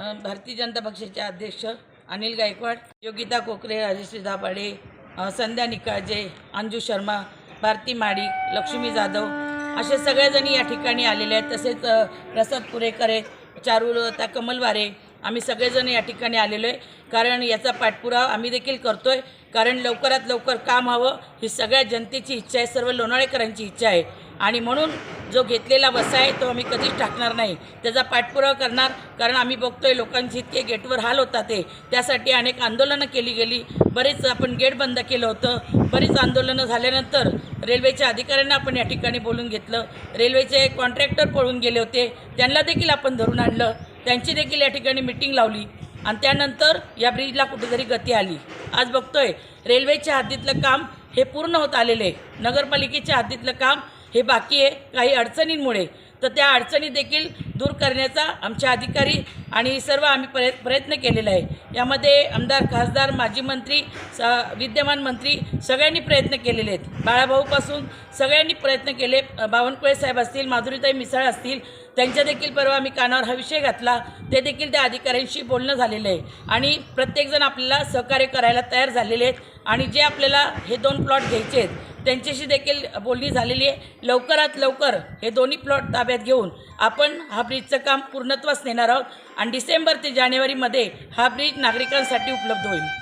भारतीय जनता पक्षाचे अध्यक्ष अनिल गायकवाड योगिता कोकरे राजश्री दाभाडे संध्या निकाळजे अंजू शर्मा भारती माडिक लक्ष्मी जाधव असे सगळेजणी या ठिकाणी आलेले आहेत. तसेच प्रसाद पुरेकर चारुलता कमलवारे आम्ही सगळेजण या ठिकाणी आलेलो आहे. कारण याचा पाठपुरावा आम्ही देखील करतो आहे कारण लवकरात लवकर काम हवं ही सगळ्या जनतेची इच्छा आहे. सर्व लोणाळेकरांची इच्छा आहे. आणि म्हणून जो घेतलेला वसा आहे तो आम्ही कधीच टाकणार नाही. त्याचा पाठपुरावा करणार कारण आम्ही बघतोय लोकांची इतके गेटवर हाल होता ते. त्यासाठी अनेक आंदोलनं केली गेली. बरेच आपण गेट बंद केलं होतं. बरीच आंदोलनं झाल्यानंतर रेल्वेच्या अधिकाऱ्यांना आपण या ठिकाणी बोलून घेतलं. रेल्वेचे कॉन्ट्रॅक्टर पळून गेले होते. त्यांना देखील आपण धरून आणलं. त्यांची देखील या ठिकाणी मिटिंग लावली. आणि त्यानंतर या ब्रिजला कुठेतरी गती आली. आज बघतोय रेल्वेच्या हद्दीतलं काम हे पूर्ण होत आलेलं आहे. नगरपालिकेच्या हद्दीतलं काम हे बाकी आहे काही अडचणींमुळे. तर त्या अडचणी देखील दूर करण्याचा आमच्या अधिकारी आणि सर्व आम्ही प्रय प्रयत्न केलेला आहे. यामध्ये आमदार खासदार माजी मंत्री स विद्यमान मंत्री सगळ्यांनी प्रयत्न केलेले आहेत. बाळाभाऊपासून सगळ्यांनी प्रयत्न केले. बावनकुळे साहेब असतील माधुरीताई मिसाळ असतील त्यांच्या देखील परवा आम्ही कानावर हा विषय घातला. ते देखील त्या अधिकाऱ्यांशी बोलणं झालेलं आहे. आणि प्रत्येकजण आपल्याला सहकार्य करायला तयार झालेले आहेत. आणि जे आपल्याला हे दोन प्लॉट घ्यायचे आहेत त्यांच्याशी देखील बोलणी झालेली आहे. लवकरात लवकर हे दोन्ही प्लॉट ताब्यात घेऊन आपण हा ब्रिजचं काम पूर्णत्वास नेणार आहोत आणि डिसेंबर ते जानेवारीमध्ये हा ब्रिज नागरिकांसाठी उपलब्ध होईल.